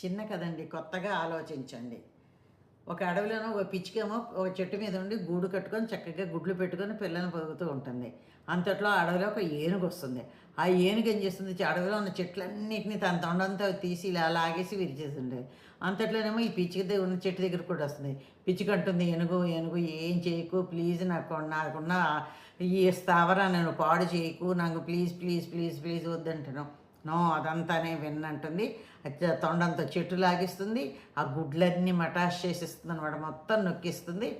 చిన్న కదండి కొత్తగా ఆలోచించండి. ఒక అడవిలోనో ఒక పిచ్చికేమో ఒక చెట్టు మీద ఉండి గూడు కట్టుకొని చక్కగా గుడ్లు పెట్టుకొని పిల్లల్ని పొదుగుతూ ఉంటుంది. అంతట్లో ఆ అడవిలో ఒక ఏనుగు వస్తుంది. ఆ ఏనుగు ఏం చేస్తుంది? అడవిలో ఉన్న చెట్లన్నిటిని తన తొండంతో తీసి ఇలా లాగేసి విరిచేస్తుంది. అంతట్లోనేమో ఈ పిచ్చిక దగ్గర ఉన్న చెట్టు దగ్గర కూడా వస్తుంది. పిచ్చికి అంటుంది ఏనుగు ఏనుగు ఏం చేయకు ప్లీజ్ నాకు నాకున్న ఈ స్థావరాన్ని నేను పాడు చేయకు నాకు ప్లీజ్ ప్లీజ్ ప్లీజ్ ప్లీజ్ వద్దంటాను నో అదంతానే విన్నంటుంది. తొండంతో చెట్టు లాగిస్తుంది. ఆ గుడ్లన్నీ మటాష్ చేసిస్తుంది అనమాట మొత్తం నొక్కిస్తుంది.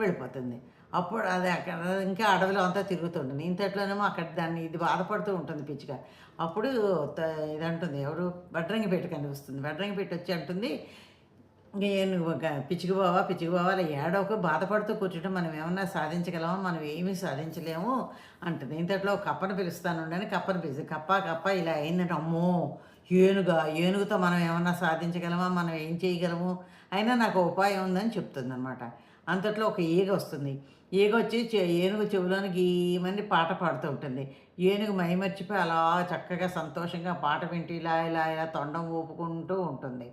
వెళ్ళిపోతుంది. అప్పుడు అది అక్కడ ఇంకా అడవిలో అంతా తిరుగుతుంటుంది ఇంతట్లోనేమో అక్కడ దాన్ని ఇది బాధపడుతూ ఉంటుంది పిచ్చిగా. అప్పుడు ఇది అంటుంది ఎవరు? వడ్రంగి పెట్టి కనిపిస్తుంది. వడ్రంగి పెట్టి వచ్చి అంటుంది. నేను ఒక పిచ్చికి బావా పిచ్చికి బావా అలా ఏడవకు బాధపడుతూ కూర్చుంటే మనం ఏమన్నా సాధించగలమా? మనం ఏమీ సాధించలేము అంటుంది. ఇంతట్లో ఒక కప్పను పిలుస్తానుండని కప్పను పిలిచి కప్ప కప్ప ఇలా అయిందంటే అమ్మో! ఏనుగా ఏనుగుతో మనం ఏమన్నా సాధించగలమా? మనం ఏం చేయగలము? అయినా నాకు ఉపాయం ఉందని చెప్తుంది అనమాట అంతట్లో ఒక ఈగ వస్తుంది. ఈగ వచ్చి ఏనుగు చెవిలోని గీమని పాట పాడుతూ ఉంటుంది. ఏనుగు మైమర్చిపోయి అలా చక్కగా సంతోషంగా పాట వింటూ ఇలా ఇలా ఇలా తొండం ఊపుకుంటూ ఉంటుంది.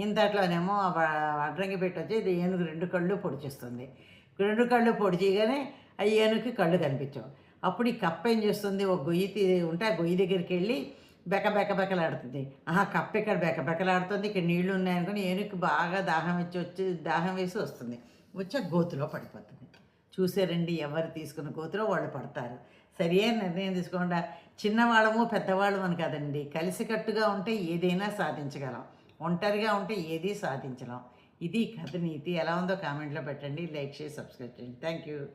ఇంతట్లోనేమో అడ్రంగి పెట్టొచ్చి పెట్టి వచ్చి ఇది ఏనుగు రెండు కళ్ళు పొడిచేస్తుంది రెండు కళ్ళు పొడిచిగానే ఆ ఏనుగుకి కళ్ళు కనిపించవు. అప్పుడు ఈ కప్ప ఏం చేస్తుంది? ఒక గొయ్యి తీ- ఉంటే ఆ గొయ్యి దగ్గరికి వెళ్ళి బెక బెక బెకలాడుతుంది. ఆహా కప్ప ఇక్కడ బెక బెకలాడుతుంది ఇక్కడ నీళ్ళు ఉన్నాయనుకుని ఏనుగు బాగా దాహం ఇచ్చి వచ్చి దాహం వేసి వస్తుంది. వచ్చి గోతులో పడిపోతుంది. చూసారండి ఎవరు తీసుకున్న గోతులో వాళ్ళు పడతారు. సరియైన నిర్ణయం తీసుకోకుండా చిన్నవాళ్ళము పెద్దవాళ్ళము అని కాదండి కలిసికట్టుగా ఉంటే ఏదైనా సాధించగలం. ఒంటరిగా ఉంటే ఏదీ సాధించలేం. ఇది కథ నీతి ఎలా ఉందో కామెంట్లో పెట్టండి లైక్ చేసి సబ్స్క్రైబ్ చేయండి. Thank you.